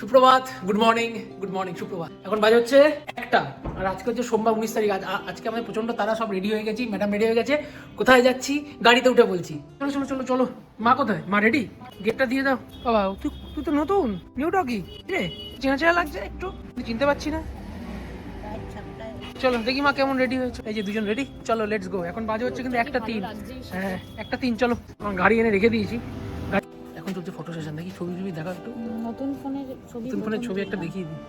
সুপ্রভাত good morning good morning সুপ্রভাত। এখন বাজে হচ্ছে একটা, আর আজকে হচ্ছে সোমবার উনিশ তারিখ, আজ আজকে আমাদের প্রচণ্ড তারা সব রেডি হয়ে গেছি ম্যাডাম রেডি হয়ে গেছে, কোথায় যাচ্ছি, গাড়িতে উঠে বলছি। চলো চলো চলো চলো, মা কোথায়? মা রেডি গেটটা দিয়ে দাও। বাবা, তুই তুই তো নতুন নিউ ডগি রে চেনা চেনা লাগছে একটু চিনতে পারছি না। চলো দেখি মা কেমন রেডি হয়েছে। এই যে দুজন রেডি চলো লেটস গো এখন বাজে হচ্ছে কিন্তু একটা তিন। হ্যাঁ একটা তিন চলো। আমার গাড়ি এনে রেখে দিয়েছি। এখন চলছে ফটো সেশন দেখি ছবি ছবি দেখা একটু। নতুন ফোনের ছবি নতুন ফোনের ছবি একটা দেখিয়ে দিই।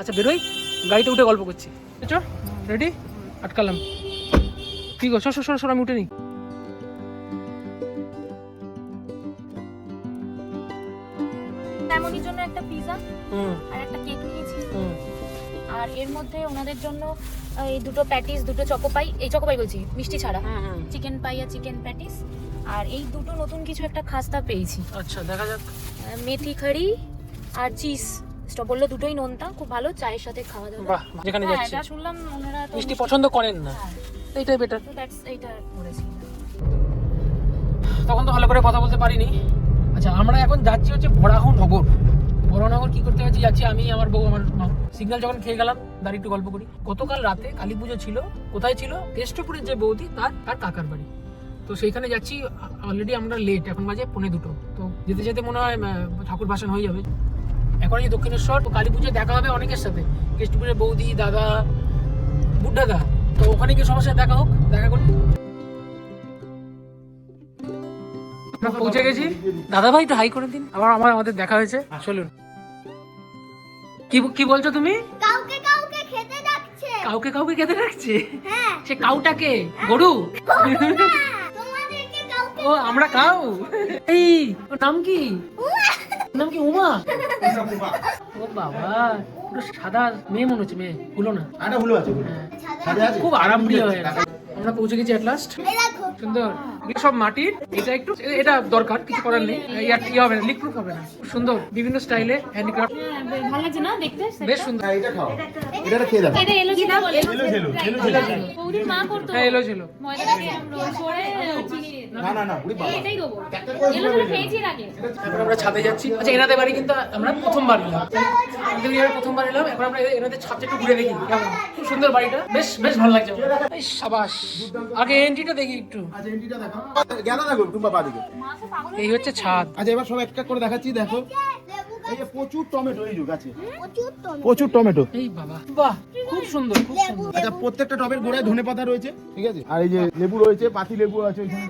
আচ্ছা বেরোই? গাড়িতে উঠে গল্প করছি। চ রেডি আটকালাম। কি গো সর সর, সর আমি উঠে নি ফ্যামিলির জন্য একটা পিজা আর একটা কেক নিয়েছি। আর এর মধ্যে ওনাদের জন্য এই দুটো প্যাটিস দুটো চকোপাই এই চকোপাই বলছি মিষ্টি ছাড়া। চিকেন পাই আর চিকেন প্যাটিস আর এই দুটো নতুন কিছু একটা খাস্তা পেয়েছি। আচ্ছা দেখা যাক। মেথি খাড়ি আর চিজ স্টপ বলল দুটোই নোনতা খুব ভালো চায়ের সাথে খাওয়া যাবে বাহ যেখানে হ্যাঁ যাচ্ছি। যা শুনলাম ওনারা মিষ্টি পছন্দ করেন না। হ্যাঁ, এইটাই বেটার দ্যাটস এইটা করেছি। তখন তো ভালো করে কথা বলতে পারিনি। আচ্ছা আমরা এখন যাচ্ছি হচ্ছে বরাহ নগর। বরানগর কি করতে যাচ্ছি যাচ্ছি আমি, আমার বউ, আমার মা। সিগন্যাল যখন খেয়ে গেলাম, দাঁড়িয়ে একটু গল্প করি। গতকাল রাতে কালী পুজো ছিল, কোথায় ছিল? কেষ্টপুরের যে বৌদি, তার তার কাকার বাড়ি। তো সেইখানে যাচ্ছি অলরেডি আমরা লেট এখন বাজে পৌনে দুটো। তো যেতে যেতে মনে হয় ঠাকুর ভাসান হয়ে যাবে। এখন এই দক্ষিণেশ্বর, তো কালী পুজোয় দেখা হবে অনেকের সাথে। কেষ্টপুরের বৌদি, দাদা বুদ্ধা তো ওখানে গিয়ে সবার সাথে দেখা হোক, দেখা করি। পৌঁছে গেছি। দাদা ভাই একটু হাই করে দিন। আবার আমার, আমাদের দেখা হয়েছে। চলুন। কি কি বলছো তুমি? কাউকে কাউকে খেতে যাচ্ছে কাউকে কাউকে খেতে রাখছে হ্যাঁ। সে কাউটাকে? গরু? ও আমরা কাউ? এই ওর নাম কি? নাম কি উমা? ও বাবা পুরো সাদা মেয়ে মনে হচ্ছে মেয়ে। ভুলো না। আছে ভুলো। হ্যাঁ। আছে? খুব আরাম প্রিয় হয়ে। আমরা পৌঁছে গেছি এট লাস্ট সুন্দর। সব মাটির এটা একটু এটা দরকার কিছু করার নেই। ইয়ার কি হবে না লিক প্রুফ হবে না। সুন্দর বিভিন্ন স্টাইলে হ্যান্ডিক্রাফট হ্যাঁ ভালো লাগছে না দেখতে? বেশ সুন্দর। হ্যাঁ, এটা খাও। এটা খেয়ে দেখো। এটা এলো ছিল এলো ঝেলো এলো ঝেলো। বৌদির মা করতো। হ্যাঁ এলো ছিল ময়দাটাকে রোল করে না না না বুড়ি বাবা এটাই দেবো। এলো ছিল খেয়েছি আগে। এখন আমরা ছাদে যাচ্ছি। আচ্ছা এনাদের বাড়ি কিন্তু আমরা প্রথমবার এলাম। আমাদের প্রথমবার এলাম এখন আমরা এনাদের ছাদটা একটু ঘুরে দেখি। কেমন? খুব সুন্দর বাড়িটা। বেশ বেশ ভালো লাগছে। সাবাস। আগে এন্ট্রিটা দেখি একটু। আচ্ছা এন্ট্রিটা দেখো জ্ঞান দেখো টুম্বা পা দিকে এই হচ্ছে ছাদ। আচ্ছা এবার সব একটা করে দেখাচ্ছি দেখো। এই যে প্রচুর টমেটো এই যুগ আছে। প্রচুর টমেটো। এই বাবা বাহ খুব সুন্দর খুব সুন্দর। আচ্ছা প্রত্যেকটা টবের গোড়ায় ধনে পাতা রয়েছে ঠিক আছে? আর এই যে লেবু রয়েছে পাতি লেবু আছে ওইখানে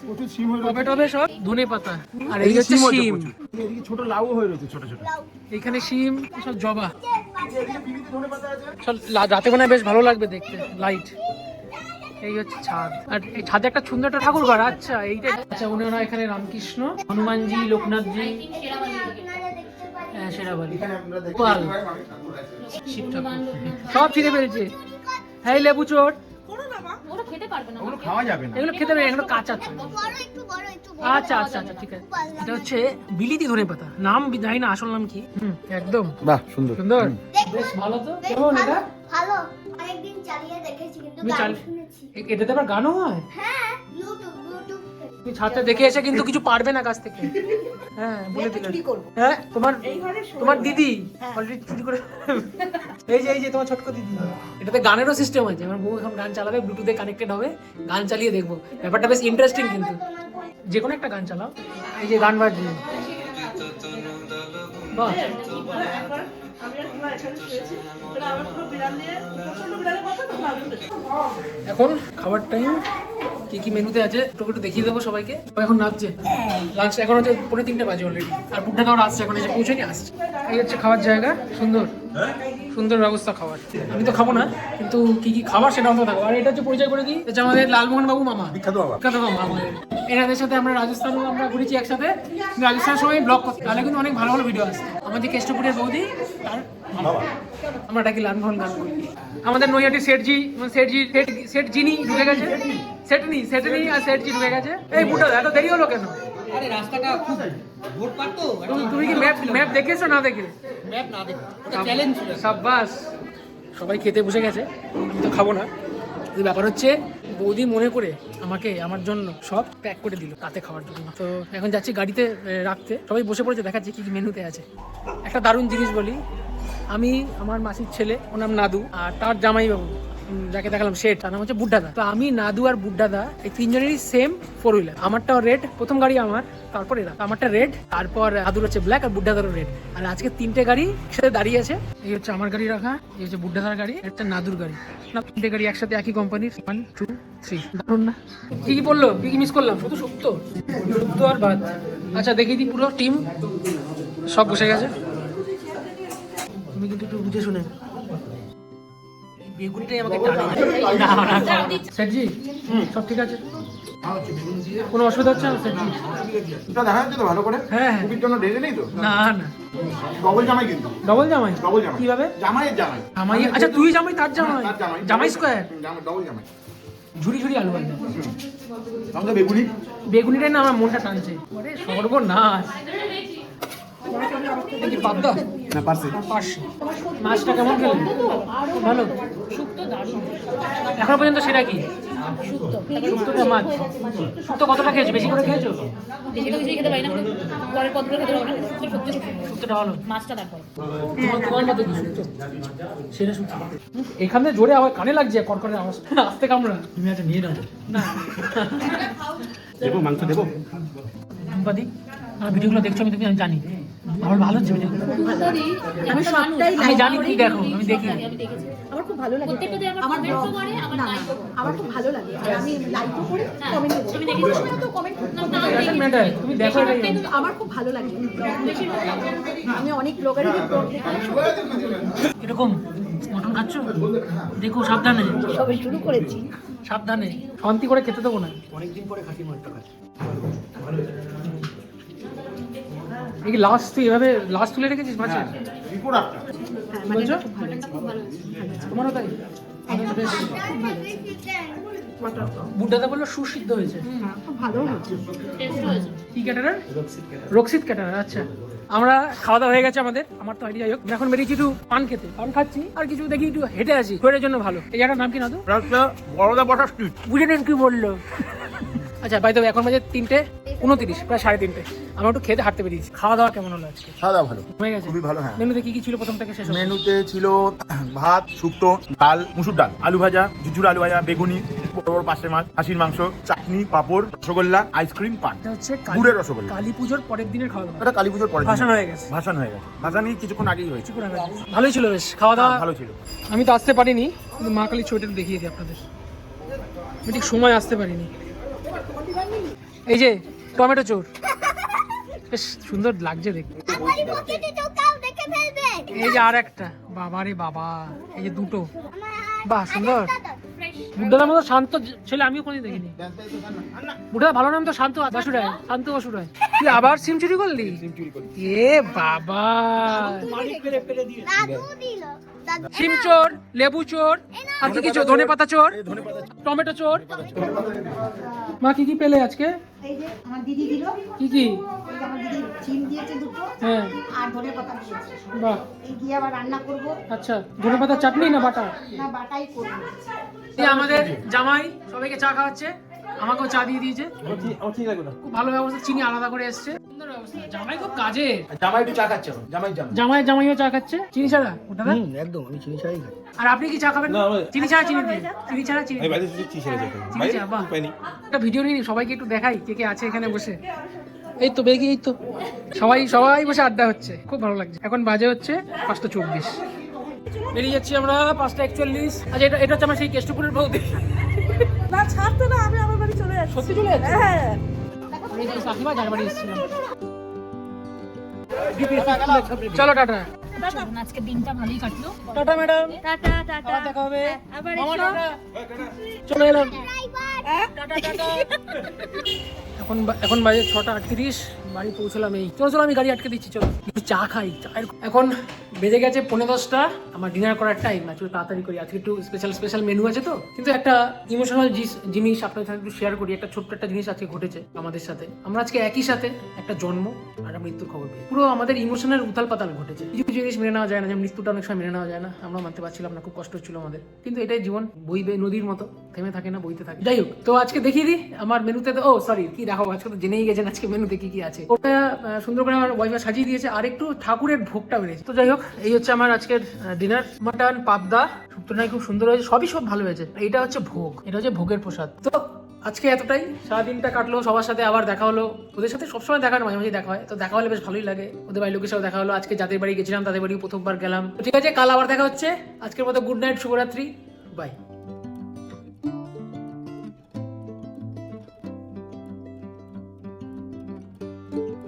প্রচুর সিম হয়ে টবে রয়েছে। টবে সব ধনে পাতা। আর এই হচ্ছে শিম এদিকে ছোট লাউ হয়ে রয়েছে ছোট ছোট। এখানে শিম সব জবা। এদিকে বিলিতি ধনে পাতা আছে। সব লা- রাতে মনে হয় বেশ ভালো লাগবে দেখতে লাইট। এই হচ্ছে ছাদ। আর এই ছাদে একটা সুন্দর একটা ঠাকুর ঘর আচ্ছা এইটা আচ্ছা ওনার এখানে রামকৃষ্ণ হনুমানজি লোকনাথজি হ্যাঁ আমরা গোপাল শিব ঠাকুর। সব ছিঁড়ে ফেলছে। হ্যাঁ লেবু চোর। ওরা খেতে পারবে না। ওগুলো খাওয়া যাবে না। এগুলো খেতে এগুলো কাঁচা আছে বড় একটু বড় একটু বড়। আচ্ছা আচ্ছা আচ্ছা ঠিক আছে। এটা হচ্ছে বিলিতি ধনে পাতা নাম জানি না আসল নাম কি। হুম, একদম। বাহ সুন্দর। সুন্দর। বেশ ভালো তো। কেমন এটা? ভালো। অনেকদিন চালিয়ে দেখেছি কিন্তু গান শুনেছি। এটাতে আবার গানও হয়? হ্যাঁ ইউটিউব ইউটিউব তুমি ছাদটা দেখে এসে কিন্তু কিছু পারবে না কাছ থেকে। হ্যাঁ বলে দিলাম। হ্যাঁ তোমার তোমার দিদি অলরেডি চুরি করে এই যে এই যে তোমার ছোট্ট দিদি। এটাতে গানেরও সিস্টেম আছে। আমার বউ এখন গান চালাবে ব্লুটুথে কানেক্টেড হবে গান চালিয়ে দেখব। ব্যাপারটা বেশ ইন্টারেস্টিং কিন্তু। যে কোনো একটা গান চালাও। এই যে গান বাজছে। বাহ। এখন খাবার টাইম কি কি মেনুতে আছে? একটু একটু দেখিয়ে দেবো সবাইকে। এখন নাচছে। লাঞ্চ এখন হচ্ছে পনেরো তিনটে বাজে অলরেডি আর বুদ্ধা খাবার আসছে এখন এসে পৌঁছেনি আসছে। এই হচ্ছে খাওয়ার জায়গা সুন্দর। সুন্দর ব্যবস্থা খাবার আমি তো খাব না কিন্তু কি কি খাবার সেটা অন্তত থাকব আর এটা হচ্ছে পরিচয় করে দিই এটা আমাদের লালমোহন বাবু মামা। বিখ্যাত বাবা। বিখ্যাত মামা। আমাদের এনাদের সাথে আমরা রাজস্থানেও আমরা ঘুরেছি একসাথে। রাজস্থানের সময় ব্লগ করতে তাহলে কিন্তু অনেক ভালো ভালো ভিডিও আসছে। আমাদের কেষ্টপুরের বৌদি তার মামা। আমরা ডাকি লালমোহন গান করি আমাদের নৈহাটি শেঠজি শেঠজি সেট জিনি ঢুকে গেছে। সেটনি সেটনি আর সেটজি ঢুকে গেছে। এই বুটা এত দেরি হলো কেন? আরে রাস্তাটা খুব ভোট পারতো তুমি কি ম্যাপ ম্যাপ দেখেছ না দেখে? ম্যাপ না দেখো চ্যালেঞ্জ ছিল। সাব্বাস। সবাই খেতে বসে গেছে তো খাব না। কিন্তু ব্যাপার হচ্ছে বৌদি মনে করে আমাকে আমার জন্য সব প্যাক করে দিল রাতে খাওয়ার জন্য। তো এখন যাচ্ছি গাড়িতে রাখতে। সবাই বসে পড়েছে দেখাচ্ছি কি কি মেনুতে আছে। একটা দারুণ জিনিস বলি আমি আমার মাসির ছেলে ওর নাম নাদু আর তার জামাইবাবু। যাকে দেখালাম শেঠ, তার নাম হচ্ছে বুড্ডাদা। তো আমি, নাদু আর বুড্ডাদা, এই তিনজনেরই সেম ফোর হুইলার আমারটাও রেড প্রথম গাড়ি আমার, তারপর এরা। আমারটা রেড তারপর আদুর হচ্ছে ব্ল্যাক আর বুড্ডাদারও রেড আর আজকে তিনটে গাড়ি একসাথে দাঁড়িয়ে আছে। এই হচ্ছে আমার গাড়ি রাখা, এই হচ্ছে বুড্ডাদার গাড়ি একটা নাদুর গাড়ি। না, তিনটে গাড়ি একসাথে একই কোম্পানির ওয়ান টু থ্রি দারুণ না? কি কি বলল কি কি মিস করলাম? শুধু শুক্ত শুক্তো আর ভাত আচ্ছা দেখি দিই পুরো টিম সব বসে গেছে। তুমি কিন্তু একটু বুঝে শুনে। বেগুনিটাই আমাকে টানে। স্যারজি সব ঠিক আছে? কোনো অসুবিধা হচ্ছে না এটা দেখা যাচ্ছে তো ভালো করে। হ্যাঁ হ্যাঁ। জন্য নেই তো? না না। ডবল জামাই কিন্তু। ডবল জামাই? ডবল জামাই। কীভাবে? জামাইয়ের জামাই। জামাই আচ্ছা তুই জামাই তার জামাই? জামাই। জামাই স্কোয়ার জামাই ডবল জামাই। ঝুড়ি ঝুড়ি আলু বেগুনি। বেগুনিটাই না আমার মনটা টানছে। সর্বনাশ পাবদা না পারছি। পার্শ্বে মাছটা কেমন খেলে? ভালো? শুক্তো পর্যন্ত সেটা কি? শুক্তোটা মাছ। শুক্তো কতটা খেয়েছো? বেশি করে খেয়েছো? বেশি খেতে পারি না পরের পদগুলো খেতে পারব না শুক্তো খুব সুন্দর। শুক্তোটা ভালো। মাছটা তারপর তোমার তোমার মতো কি শুক্তো? সেটা শুক্তো। এখান থেকে জোরে আবার কানে লাগছে কড়কড়ের আওয়াজ আস্তে কামড়া। তুমি একটা নিয়ে নাও না। দেবো মাংস দেবো? আমার ভিডিওগুলো দেখছ আমি তুমি আমি জানি। আমার ভালো ভিডিওগুলো আমি সবটাই আমি জানি তুমি দেখো আমি দেখি। আমার খুব ভালো লাগে। আমার করে আমার আমার খুব ভালো লাগে। আর আমি লাইকও করি কমেন্টও করি। আমি। আমি তো কমেন্ট তুমি দেখো আমার খুব ভালো লাগে। আমি অনেক ব্লগারের ব্লগ দেখি এরকম মটন খাচ্ছ? দেখো সাবধানে। সবে শুরু করেছি। সাবধানে। শান্তি করে খেতে দেবো না। এই কি লাস্ট তুই এভাবে লাস্ট তুলে রেখেছিস রিপোর্ট একটা হ্যাঁ মানে বলছো? তোমারও তাই? বুড্ডাদা বলল সুসিদ্ধ হয়েছে। হ্যাঁ, ভালো হয়েছে। কি ক্যাটারার? রক্সিত ক্যাটারার। আচ্ছা। আমরা খাওয়া দাওয়া হয়ে গেছে আমাদের। আমার তো আইডিয়া হোক। এখন বেরিয়েছি একটু পান খেতে। পান খাচ্ছি আর কিছু দেখি একটু হেঁটে আছি শরীরের জন্য ভালো। এই জায়গাটার নাম কি না তো রাস্তা বড়দা বসা স্ট্রিট বুঝে নেন কি বলল। আচ্ছা বাই এখন বাজে তিনটে উনতিরিশ প্রায় সাড়ে তিনটে। আমরা একটু খেতে হাঁটতে বেরিয়েছি। খাওয়া দাওয়া কেমন হলো আজকে? খাওয়া দাওয়া ভালো। হয়ে গেছে? খুবই ভালো হ্যাঁ। মেনুতে কি কি ছিল প্রথম থেকে শেষ? মেনুতে ছিল ভাত শুক্তো ডাল মুসুর ডাল আলু ভাজা ঝুঝুর আলু ভাজা বেগুনি বড় বড় পাশে মাছ মাংস চাটনি পাঁপড় রসগোল্লা আইসক্রিম পান। হচ্ছে গুড়ের রসগোল্লা। কালী পুজোর পরের দিনের খাওয়া দাওয়া এটা কালী পুজোর হয়ে গেছে। হয়ে গেছে। কিছুক্ষণ আগেই হয়েছে। হয়ে। ভালোই ছিল বেশ। খাওয়া দাওয়া ভালো ছিল। আমি তো আসতে পারিনি কিন্তু মা কালী ছবিটা দেখিয়ে দিই আপনাদের। আমি ঠিক সময় আসতে পারিনি। এই যে টমেটো চোর। বেশ সুন্দর লাগছে দেখতে। এই যে আর একটা। বাবা রে বাবা এই যে দুটো। বাহ সুন্দর। বুদ্ধদার মতো শান্ত ছেলে আমিও কোনোদিন দেখিনি। বুদ্ধা ভালো নাম তো শান্ত বাসুরায় শান্ত? বাসুরায় তুই আবার সিম চুরি করলি? এ বাবা। সিম চোর লেবু চোর আর কি কি চোর? ধনে পাতা চোর টমেটো চোর। মা কি কি পেলে আজকে? কি কি? হ্যাঁ। বাহ। আচ্ছা ধনে পাতা চাটনি না বাটা আমাদের জামাই সবাইকে চা খাওয়াচ্ছে। আমাকেও চা দিয়ে দিয়েছে। খুব ভালো ব্যবস্থা চিনি আলাদা করে এসছে। সুন্দর ব্যবস্থা। জামাই খুব কাজে জামাই একটু চা খাচ্ছে এখন, জামাই জামাই। জামাই জামাইও চা খাচ্ছে। চিনি ছাড়া ওটা না? একদম আমি চিনি ছাড়াই খাই। আর আপনি কি চা খাবেন? চিনি ছাড়া চিনি দিয়ে চিনি ছাড়া চিনি দিয়ে। চিনি চা বাহ। একটা ভিডিও নিয়ে নিই, সবাইকে একটু দেখাই কে কে আছে এখানে বসে। এই তো বেগি এই তো। সবাই সবাই বসে আড্ডা হচ্ছে। খুব ভালো লাগছে। এখন বাজে হচ্ছে পাঁচটা চব্বিশ। বেরিয়ে যাচ্ছি আমরা পাঁচটা একচল্লিশ। আচ্ছা এটা এটা হচ্ছে আমার সেই কেষ্টপুরের বৌদি। না ছাড়তো না আমি সত্যি চলে যাচ্ছে? হ্যাঁ। আমি তো কাকিমা যার বাড়ি এসেছিলাম। চলো টাটা। আজকে দিনটা ভালোই কাটলো। Ta ta madam. Ta ta ta ta. আবার দেখা হবে। আবার এসো। টাটা। চলে এলাম। Tata tata. এখন এখন বাজে ছটা আটত্রিশ। বাড়ি পৌঁছলাম এই। চলো চলো, আমি গাড়ি আটকে দিচ্ছি, চলো। চা খাই চায়ের এখন বেজে গেছে পনেরো দশটা। আমার ডিনার করার টাইম একটু তাড়াতাড়ি করি। আজকে একটু স্পেশাল স্পেশাল মেনু আছে তো। কিন্তু একটা ইমোশনাল জিনিস আপনার সাথে একটু শেয়ার করি। একটা ছোট্ট একটা জিনিস আজকে ঘটেছে আমাদের সাথে। আমরা আজকে একই সাথে একটা জন্ম আর মৃত্যুর খবর পেয়ে পুরো আমাদের ইমোশনের উথাল পাতাল ঘটেছে। কিছু জিনিস মেনে নেওয়া যায় না। যে মৃত্যুটা অনেক সময় মেনে নেওয়া যায় না। আমরা মানতে পারছিলাম না, খুব কষ্ট হচ্ছিল আমাদের। কিন্তু এটাই জীবন, বইবে নদীর মতো। থেমে থাকে না, বইতে থাকে। যাই হোক, তো আজকে দেখিয়ে দিই। আমার মেনুতে তো ও সরি কি দেখো আজকে তো জেনেই গেছেন আজকে মেনুতে কি কি আছে। ওটা সুন্দর করে আমার ওয়াইফা সাজিয়ে দিয়েছে। আর একটু ঠাকুরের ভোগটা বেড়েছে। তো যাই হোক, এই হচ্ছে আমার আজকের ডিনার মাটন, পাবদা শুক্তনাই খুব সুন্দর হয়েছে। সবই সব ভালো হয়েছে। এটা হচ্ছে ভোগ। এটা হচ্ছে ভোগের প্রসাদ। তো আজকে এতটাই। সারাদিনটা কাটলো। সবার সাথে আবার দেখা হলো। ওদের সাথে সবসময় দেখা মাঝে মাঝে দেখা হয়। তো দেখা হলে বেশ ভালোই লাগে। ওদের বাড়ির লোকের সাথে দেখা হলো। আজকে যাদের বাড়ি গেছিলাম, তাদের বাড়ি প্রথমবার গেলাম। ঠিক আছে, কাল আবার দেখা হচ্ছে। আজকের মতো গুড নাইট শুভরাত্রি। বাই